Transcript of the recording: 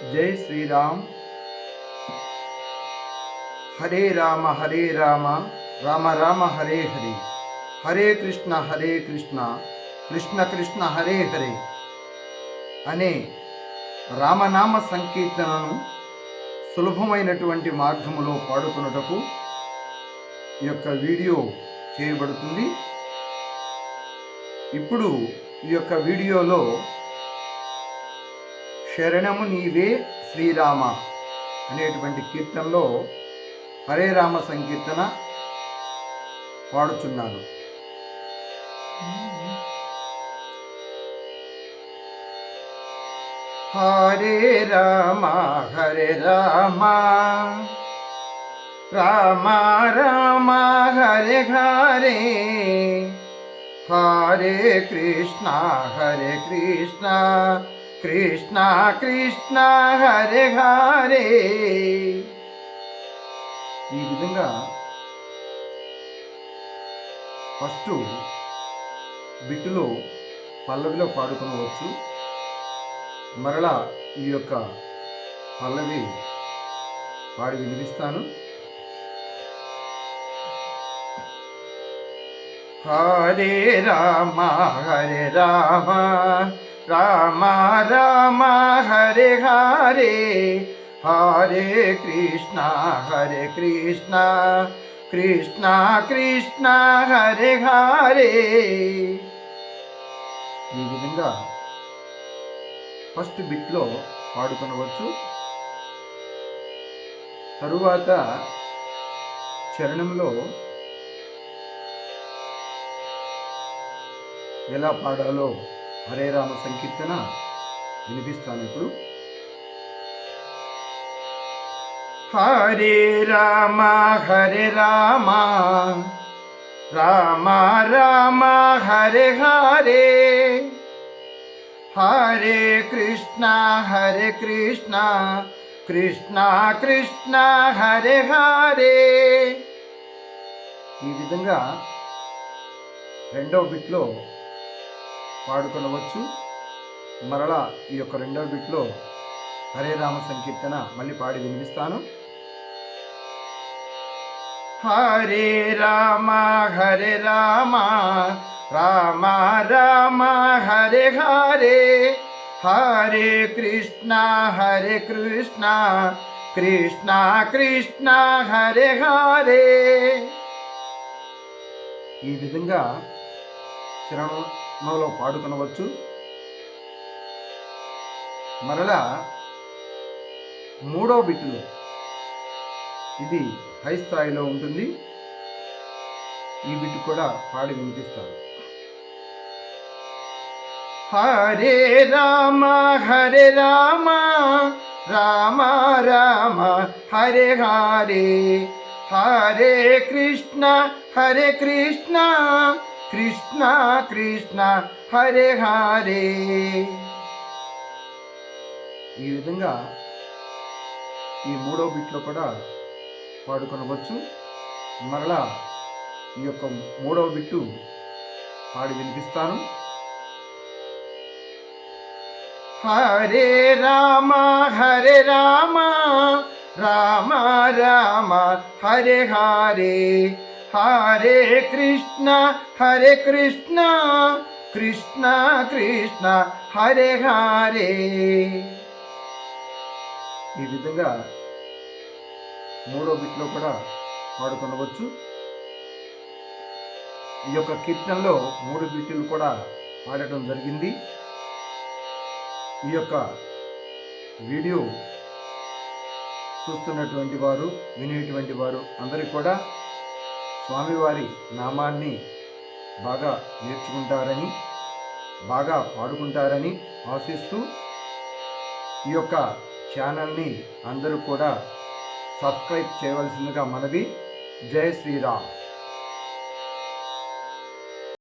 జై శ్రీరామ్. హరే రామ హరే రామ రామ రామ హరే హరే. హరే కృష్ణ హరే కృష్ణ కృష్ణ కృష్ణ హరే హరే అనే రామనామ సంకీర్తనను సులభమైనటువంటి మార్గములో పాడుకున్నటకు ఈ యొక్క వీడియో చేయబడుతుంది. ఇప్పుడు ఈ యొక్క వీడియోలో శరణము నీవే శ్రీరామ అనేటువంటి కీర్తనలో హరే రామ సంకీర్తన పాడుచున్నాను. హరే రామ హరే రామ రామ రామ హరే హరే హరే కృష్ణ హరే కృష్ణ కృష్ణ కృష్ణ హరే హరే. ఈ విధంగా ఫస్ట్ బిట్టులో పల్లవిలో పాడుకోవచ్చు. మరలా ఈ యొక్క పల్లవి పాడి వినిపిస్తాను. హరే రామ హరే రామ. రామ రామ హరే హరే హరే కృష్ణ హరే కృష్ణ కృష్ణ కృష్ణ హరే హరే ఈ విధంగా ఫస్ట్ బిట్లో పాడుకొనవచ్చు. తరువాత చరణంలో ఎలా పాడాలో హరే రామ సంకీర్తన వినిపిస్తాను ఇప్పుడు. హరే రామ హరే రామ రామ రామ హరే హరే. హరే కృష్ణ హరే కృష్ణ కృష్ణ కృష్ణ హరే హరే. ఈ విధంగా రెండో బిట్లో పాడుకొనవచ్చు. మరలా ఈ యొక్క రెండవ బిట్లో హరే రామ సంకీర్తన మళ్ళీ పాడి వినిపిస్తాను. హరే రామ హరే రామ రామ రామ హరే హరే. హరే కృష్ణ హరే కృష్ణ కృష్ణ కృష్ణ హరే హరే. ఈ విధంగా చిరణంలో పాడుకొనవచ్చు. మరలా మూడో బిట్లో ఇది హై స్థాయిలో ఉంటుంది. ఈ బిట్ కూడా పాడి వినిపిస్తాను హరే రామ హరే రామ రామ రామ హరే హరే హరే కృష్ణ హరే కృష్ణ కృష్ణ కృష్ణ హరే హరే. ఈ విధంగా ఈ మూడో బిట్లో కూడా పాడుకొనవచ్చు. మరలా ఈ యొక్క మూడవ బిట్టు పాడి వినిపిస్తాను. హరే రామ హరే రామ రామ రామ హరే హరే. హరే కృష్ణ హరే కృష్ణ కృష్ణ కృష్ణ హరే హరే. ఈ విధంగా మూడో బిట్లో కూడా పాడుకొనవచ్చు. ఈ యొక్క కీర్తనలో మూడు బిట్లు కూడా పాడటం జరిగింది. ఈ యొక్క వీడియో చూస్తున్నటువంటి వారు వినేటువంటి వారు అందరికీ కూడా స్వామివారి నామాన్ని బాగా నేర్చుకుంటారని బాగా పాడుకుంటారని ఆశిస్తూ ఈ యొక్క ఛానల్ని అందరూ కూడా సబ్స్క్రైబ్ చేయవలసిందిగా మనవి. జై శ్రీరామ్.